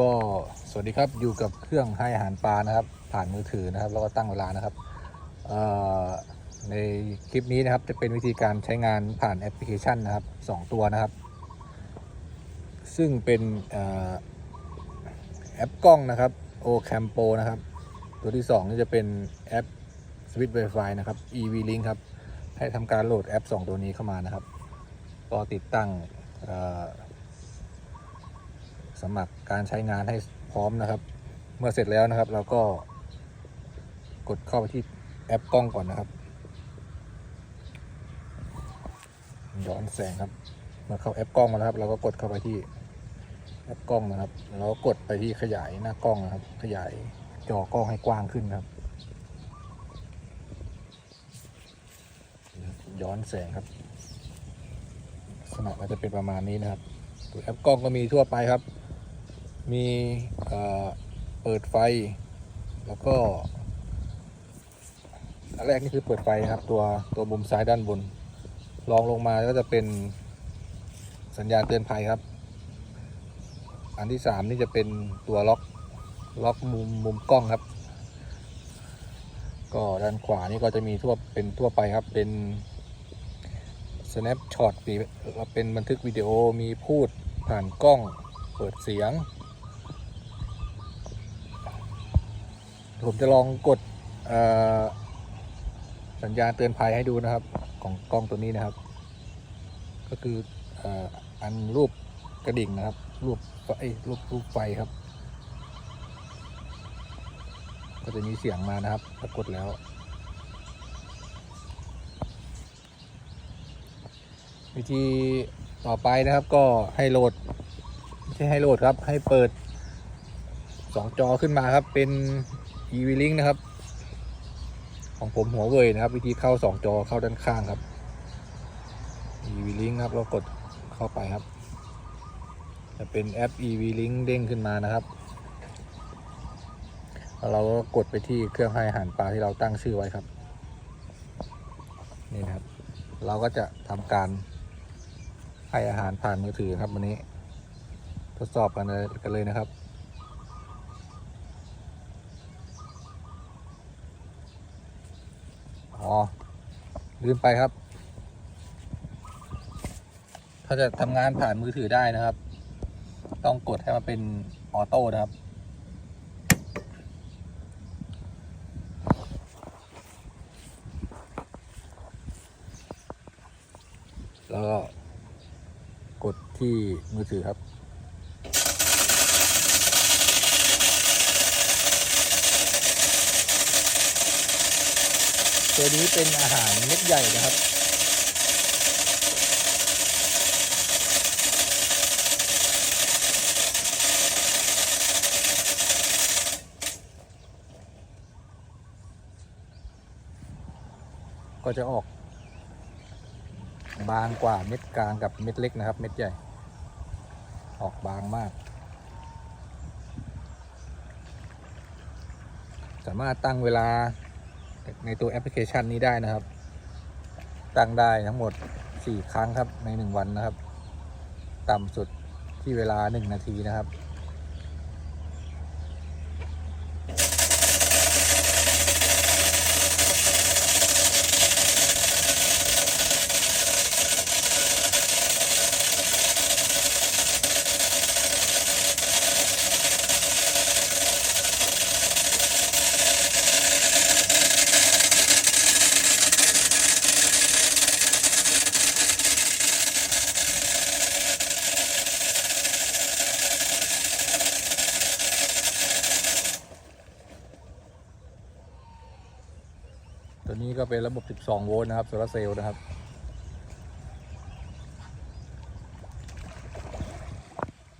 ก็สวัสดีครับอยู่กับเครื่องให้อาหารปลานะครับ ผ่านมือถือนะครับ แล้วก็ตั้งเวลานะครับในคลิปนี้นะครับจะเป็นวิธีการใช้งานผ่านแอปพลิเคชันนะครับสองตัวนะครับ ซึ่งเป็นอแอปกล้องนะครับ o c a m p o นะครับ ตัวที่2นี่จะเป็นแอป Switch Wi-Fi นะครับ EV Link ครับ ให้ทำการโหลดแอป 2 ตัวนี้เข้ามานะครับ ก็ติดตั้งอ สมัครการใช้งานให้พร้อมนะครับ เมื่อเสร็จแล้วนะครับ เราก็กดเข้าไปที่แอปกล้องก่อนนะครับ ย้อนแสงครับเมื่อเข้าแอปกล้องมาแล้วครับ เราก็กดเข้าไปที่แอปกล้องนะครับแล้วก็กดไปที่ขยายหน้ากล้องนะครับ ขยายจอกล้องให้กว้างขึ้นครับ ย้อนแสงครับลักษณะก็จะเป็นประมาณนี้นะครับตัวแอปกล้องก็มีทั่วไปครับ มีเปิดไฟ แล้วก็อันแรกนี่คือเปิดไฟนะครับ ตัวตัวมุมซ้ายด้านบนลองลงมาก็จะเป็นสัญญาณเตือนภัยครับ อันที่สามนี่จะเป็นตัวล็อกล็อกมุมมุมกล้องครับ ก็ด้านขวานี่ก็จะมีทั่วเป็นทั่วไปครับเป็น snapshot มีเป็นบันทึกวิดีโอมีพูดผ่านกล้องเปิดเสียง ผมจะลองกดสัญญาณเตือนภัยให้ดูนะครับ ของกล้องตัวนี้นะครับ ก็คืออ่ออันรูปกระดิ่งนะครับ รูปไฟรูปรูปไฟครับ ก็จะมีเสียงมานะครับถ้ากดแล้ว วิธีต่อไปนะครับก็ให้โหลดไม่ใช่ให้โหลดครับ ให้เปิดสองจอขึ้นมาครับเป็น EV Link นะครับ ของผมหัวเว่ยนะครับ วิธีเข้าสองจอเข้าด้านข้างครับ EV Link ครับเรากดเข้าไปครับ จะเป็นแอป EV Link เด้งขึ้นมานะครับแล้วเราก็กดไปที่เครื่องให้อาหารปลาที่เราตั้งชื่อไว้ครับนี่นะครับ เราก็จะทำการให้อาหารผ่านมือถือครับวันนี้ ทดสอบกันเลยกันเลยนะครับ อ๋อ ลืมไปครับ ถ้าจะทำงานผ่านมือถือได้นะครับ ต้องกดให้มันเป็นออโต้นะครับแล้วก็กดที่มือถือครับ ตัวนี้เป็นอาหารเม็ดใหญ่นะครับก็จะออกบางกว่าเม็ดกลางกับเม็ดเล็กนะครับ เม็ดใหญ่ ออกบางมาก สามารถตั้งเวลา ในตัวแอปพลิเคชันนี้ได้นะครับ ตั้งได้ทั้งหมด 4 ครั้งครับใน 1 วันนะครับ ต่ำสุดที่เวลา 1 นาทีนะครับ ตัวนี้ก็เป็นระบบ 12 โวลต์นะครับโซลาเซลล์นะครับ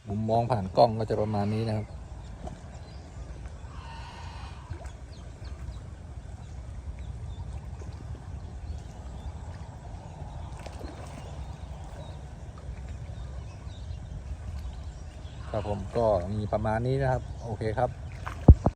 มุมมองผ่านกล้องก็จะประมาณนี้นะครับ ครับผมก็มีประมาณนี้นะครับ โอเคครับ